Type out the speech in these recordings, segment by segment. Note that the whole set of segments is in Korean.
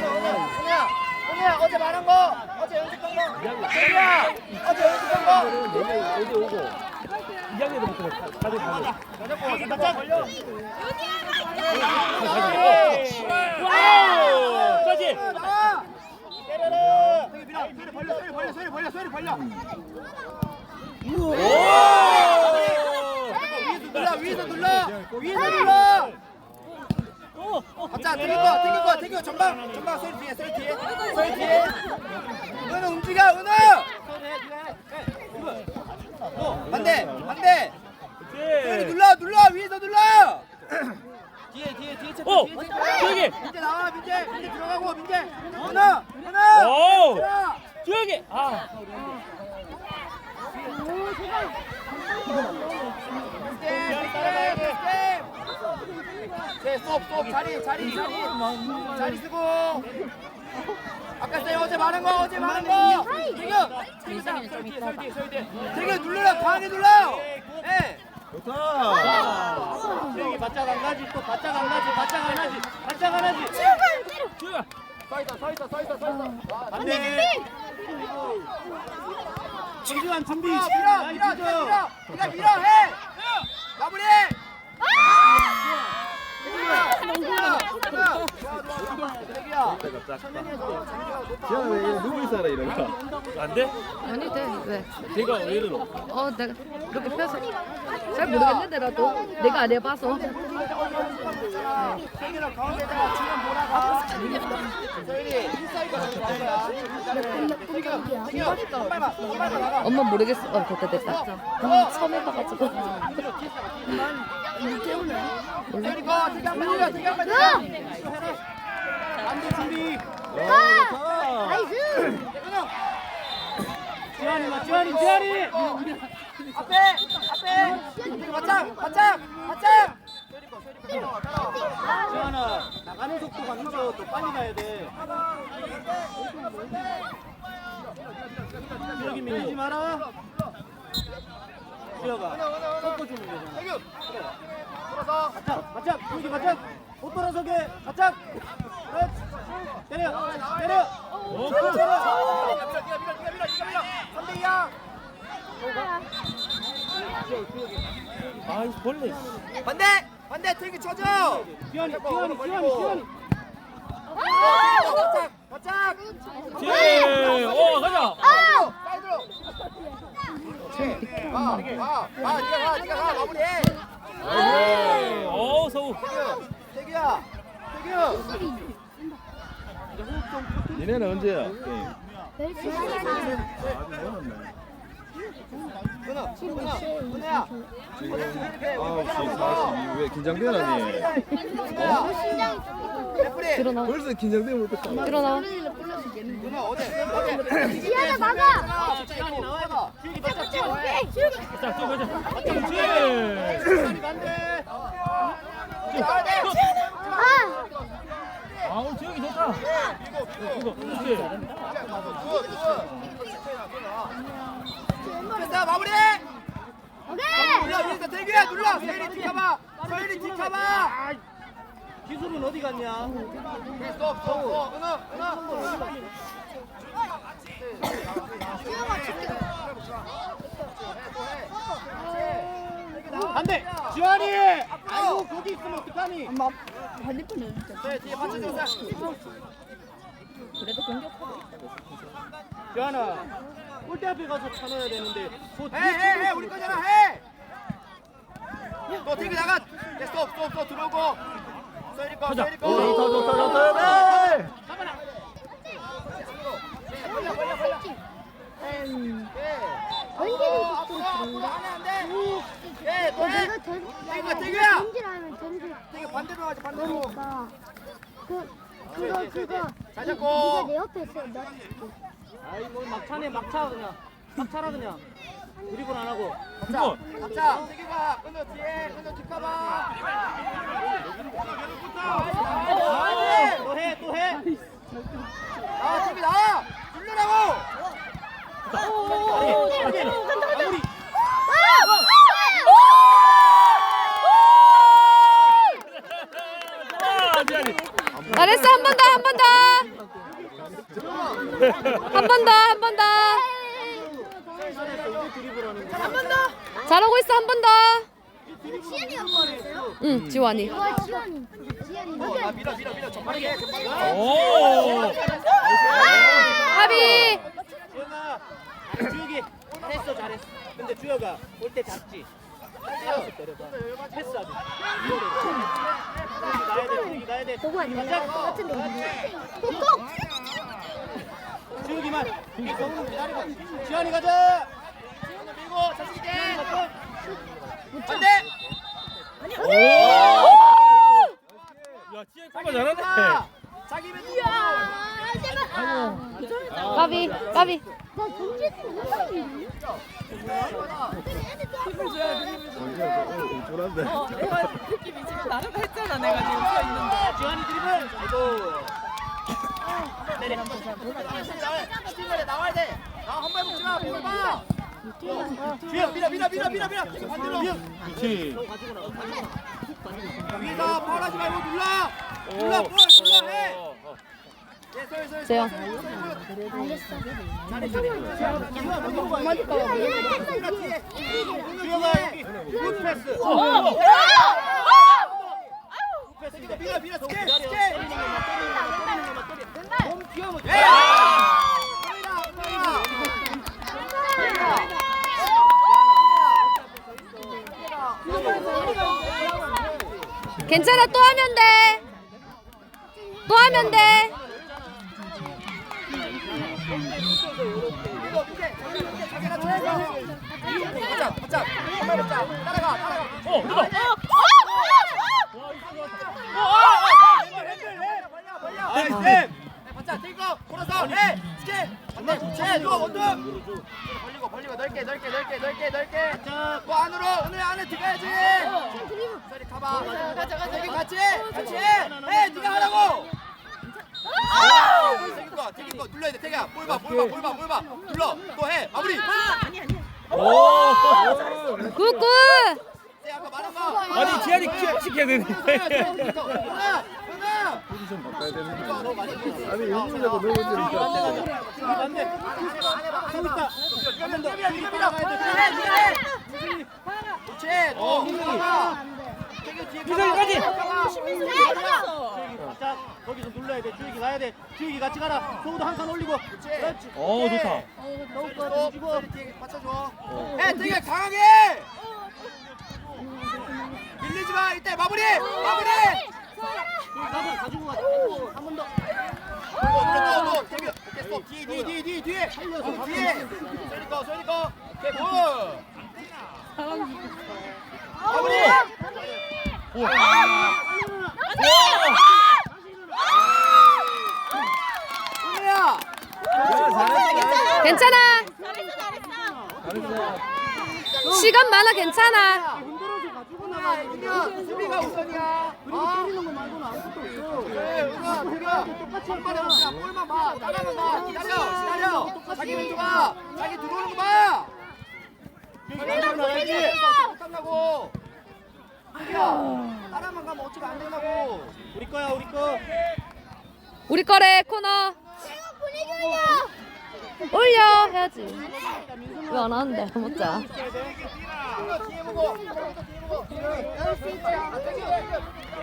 은혜야, 은혜야, 어제 말한 거, 어제 연습한 거, 은혜야, 어제 연습한 거. 어디 오고 2학년부터 가족 가족. 맞아, 맞아, 걸려. 와우! 까지. 나와. 때려라. 소리 벌려, 소리 벌려, 소리 벌려, 소리 벌려. 오! 위에서 눌러, 위에서 눌러, 위에서 눌러. 맞 자, 땡긴 거, 땡긴 거, 거, 전방, 전방, 소리 뒤에, 소리 뒤에, 소리 뒤에. 은우 움직여, 은우. 반대, 반대. 소리. 눌러, 눌러, 위에서 눌러. 뒤에, 뒤에, 뒤에 체크, 오! 뒤에 체크. 저기! 민재 나와, 민재, 민재 들어가고, 민재. 은우, 은우. 오! 들어. 저기! 아! 네, 스톱, 스톱, 자리, 자리, 자리, 자리 쓰고. 아까 쌤 어제 말한 거, 어제 말한 거. 지금, 지금 설 뒤에, 설 뒤에, 설 뒤에. 지금 눌러라, 강하게 눌러. 예. 좋다. 여기 바짝 안 가지, 또 바짝 안 가지, 바짝 안 하지, 바짝 안 하지. 저기! 서 있어, 서 있어, 서 있어, 서 있어. 안 돼. 지주한 준비. 밀어, 밀어, 밀어, 밀어, 밀어, 밀어, 해. 마무리. 지현아 왜 이거 누구 있어라 이런 거? 안 돼? 아니 돼 왜? 제가 왜 이러노? 어 내가 이렇게 펴서 잘 모르겠는데 나도 내가 안 해봐서 엄마 모르겠어 어 됐다 됐다 아, 처음 해봐가지고 소율 안돼 준비. 지환이 지환이 지환이. 앞에 앞에. 바짝 바짝 바짝 지환아 나가는 속도가 늦어 또 빨리 가야 돼. 여기 밀리지 마라. 지혁아 섞어주면 되잖아. 그래 바짝 여기 바짝 못 돌아서게. 바짝 그렇지 때려 때려 오, 때려 밀어 3대 2야 아, 이 벌레. 반대 반대 되게 쳐줘 지환이, 지환이 지환이, 지환이. 바짝 바짝 예! 오, 가자! 아, 네가 가 네가 가 마무리해 예! 오, 서우. 태규야 태규 니네는 언제야? 게임? 은우 은우 은우야 지금 9시 42분 왜 긴장되나 니? 레프리 일어나 벌써 긴장되면 어떡하 일어나 은우 어제 어제 지하나 막아. 시간이 나와봐 자, 또 가자. 시간이 반대 나와야 돼 아, 아우, 지혁이 좋다. 이거, 그렇지. 됐다 마무리! 오케이. 눌러 위에서 태규야 눌러 서율이 뒷가봐! 서율이 뒷가봐! 기술은 어디 갔냐? 스톱 스톱 은우 은우 반대! 지환이! 아이고 거기 있으면 어떡하니? 엄마 반대편에 네 뒤에 받쳐 주세요 그래도 공격하고 지환아 골대 앞에 가서 차놔야 되는데 해 해 해 우리 거잖아 해! 너 되게 나가 네, 스톱 스톱 스톱 들어오고 서율이 거. 서율이 거 오, 좋다, 좋다, 좋다, 네. 잡아라 벌려 벌려 벌려 원기는 앞으로 좀 앞으로 그런가? 안해 안돼 예 어, 너해 내가 전, 태규야, 태규야! 전질하면 전질. 되게 반대로 하지 반대로 그러니까 그 그거 그거 잡고. 네가 내 옆에 있어. 나 아이 뭐 막차네 막차 그냥 막차라 그냥 드리블 안 하고 이거. 맞자 태규가 은우 뒤에 은우 뒷가봐 또해 또해 아 태규 나와 줄려라고 마무리 아, 잘했어 한 번 더 한 번 더. 한 번 더 한 번 더. 한 번 더. 잘하고 있어 한 번 더. 지연이가 뭐랬어요? 응 지원이. 어, 지연이. 잘했어 어. 잘했어. 근데 주혁아 올때 작지 보고 안 나갈 것 같은데. 꼭. 주혁이만. 주혁이 너무 기다리고. 지환이 가자. 지환이 밀고, 자신 있게. 안 돼. 오. 야, 커버 잘하네. 자기 멘트. 까비, 까비. 나 정지수 못하겠네. 쫄한데. 느낌이 지금 나름 했잖아 내가 지금 서 있는데 지환이 드리블. 아이고. 내려. 나와야 나와야 돼. 나 한 발 먹지 마. 볼 봐. 주혁 밀어 밀어 밀어 밀어 밀어. 반대로. 그렇지. 위에서 파울하지 말고 눌러. 해. 예, 설, 설, 세요. 잘해 잘해. 주혁아 먼저 봐. 주혁아 여기 굿 패스. 굿 패스. 이거 밀어 밀어 스케 스케. 몸 튀어면 돼. 괜찮아, 또 하면 돼. 또. 저리 가봐. 가자 가자 여기 같이 해. 같이 해. 해. 네가 하라고. 태기 거 태기 거 눌러야 돼 태기야. 볼봐 볼 봐 볼 봐 볼 봐. 눌러 또 해. 마무리. 오. 굿, 굿. 네, 아까 말한 거. 아니, 지한이 키워시켜야 되는데. 하나 하나. 포지션 바꿔야 되는데. 아니 밀어 밀어. 해 네가 해. 그렇지. 너 누가. 유성이까지. 자 거기서 눌러야 돼. 주익이 가야 돼. 주익이 같이 가라. 소우도 한 칸 올리고. 그렇지. 오, 좋다. 또 뒤집어. 받쳐줘. 해 되게 강하게. 밀리지 마. 이때 마무리. 마무리. 가봐 가지고 가. 한 번 더. 또, 또, 또, 태규. 오케이, 스톱. 뒤에, 뒤에, 뒤에, 뒤에, 뒤에. 어, 뒤에. 소연이 거. 오케이, 굿. 마무리. 오. 은혜야. 괜찮아. 시간 많아, 괜찮아. 우선이야. 아. 때리는 거 들어오는 거 봐. 따라만 가야지. 못한다고. 야, 따라만 가면 어차피 안 된다고. 우리 거야, 우리 거. 우리 거래, 코너. 올려, 해야지. 왜 안 하는데, 못자.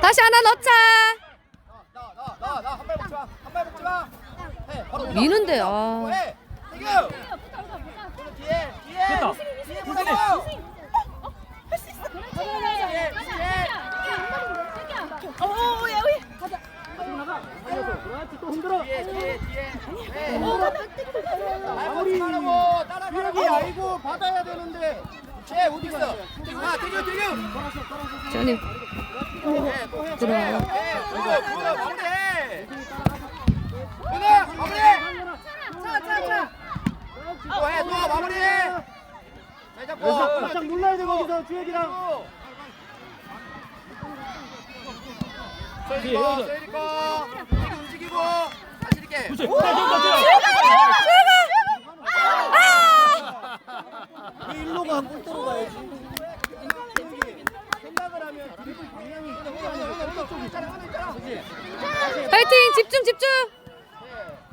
다시 하나 넣자. 미는데, 아. 됐다. 그렇지 또 흔들어. 뒤에 뒤에 뒤에. 해. 마무리 하라고 따라가라고. 알고 받아야 되는데. 쟤 어디 있어? 아 태규 태규. 지원이 해, 또 해. 들어와. 해. 누구 누구 마무리해. 누구 마무리해. 차차차. 또해 또. 잘 잡고. 바짝 눌러야 돼 거기서 주혁이랑. 소연이 거, 소연이 거. 그렇지. 자, 자, 자, 자. 일로가 골대로 가야지. 생각을 하면 드리블 방향이 있잖아. 하나 있잖아. 그렇지. 파이팅! 집중, 집중!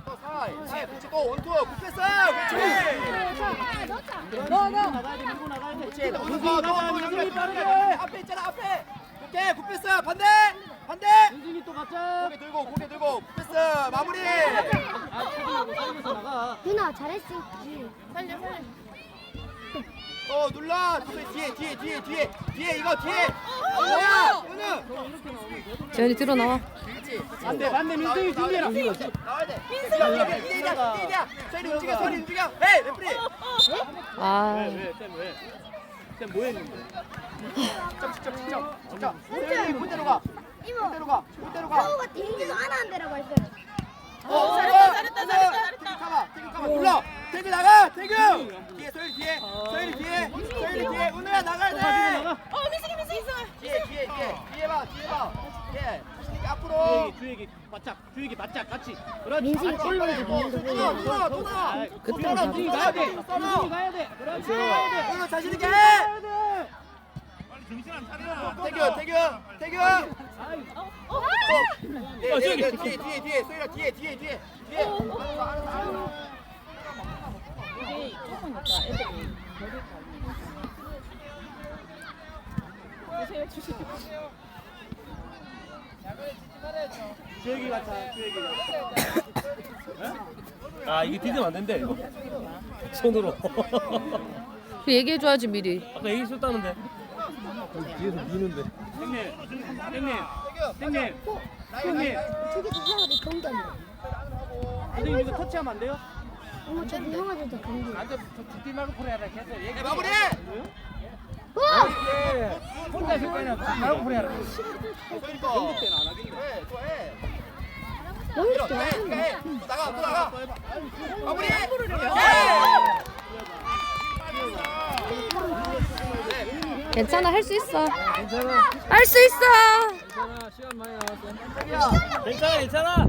또 그렇지 또 원투 굿패스 그렇지 나가야 돼 밀고 나가야 돼 그렇지 너 너 너너 민준이 빠르게 앞에 있잖아 앞에 오케이 굿패스 반대 반대 민준이 또 가자. 고개 들고 고개 들고. 굿패스 마무리. 아 사이드에서 나가 누나 잘했어. 어 눌러. 뒤에 뒤에 뒤에 뒤에 뒤에. 이거 뒤에. 뭐야? 은우 재현이 들어 나와. 반대 반대. 민준이 준비해라. 나와야 돼. 민수가 뛰자 뛰자 소리 움직여. 소리 움직여 헤이 레프리. 아, 왜왜쌤 왜 쌤 뭐했는데? 직접 직접 직접 직접 소리 그대로 가 이모, 그대로 가 그대로 가. 서우가 댕기도 안 한다라고 했어요. 어, 잘했다, 어, 잘했다, 은우, 잘했다, 태규 잘했다. 가봐 태규 가봐. 눌러. 태규 나가 태규 뒤에 소율 뒤에 소율 뒤에 소율 뒤에. 은우야 나가야 돼. 어 민승이 민승이 이승아 뒤에 뒤에 뒤에 뒤에. 봐 뒤에 봐. 뒤에. 이렇게 앞으로. 주혁이 바짝 주혁이 바짝. 같이. 그렇지. 민식이 같이. 올라오지 또 나, 또 나, 또 나. 아이, 그때 또 가야 나, 돼. 민준이 가야 돼. 그렇지. 가야 돼. 은우 자신 있게 해. 가야. 돼 태규 태규 태규 어? 예, 예, 예, 뒤에 뒤에 뒤에 소율아 뒤에 뒤에 뒤에 뒤에. 알았어, 알았어, 알았어. 이게 조금 있다. 애들이 요새 주시 주혁이 같아 주혁이가 아 이게 디디면 안 된대 이거. 손으로. 그 얘기해줘야지 미리. 아까 얘기 했었다는데 뒤에서 미는데 형님 형님 형님 형님 저기 이상하게 돼. 선생님 이거 터치하면 안 돼요? 어머, 저 이상하게 경기. 안돼 뒤 말고 프레하라 계속 얘기 예, 마무리 와! 혼자 있을 거냐 말고 거 경기 때는 안 하겠네 해 좋아해 너무 좋아. 나가 또 나가 마무리 예. 네. 괜찮아, 할 수 있어. 괜찮아 할 수 있어. 괜찮아 시간 많이 남았어 괜찮아 괜찮아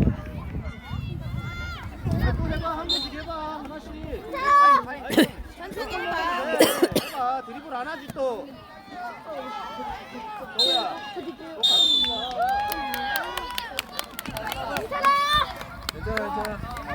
또 해봐 한 개씩 해봐 하나씩 천천히 해봐 해봐 드리블 안 하지 또 너야 괜찮아 괜찮아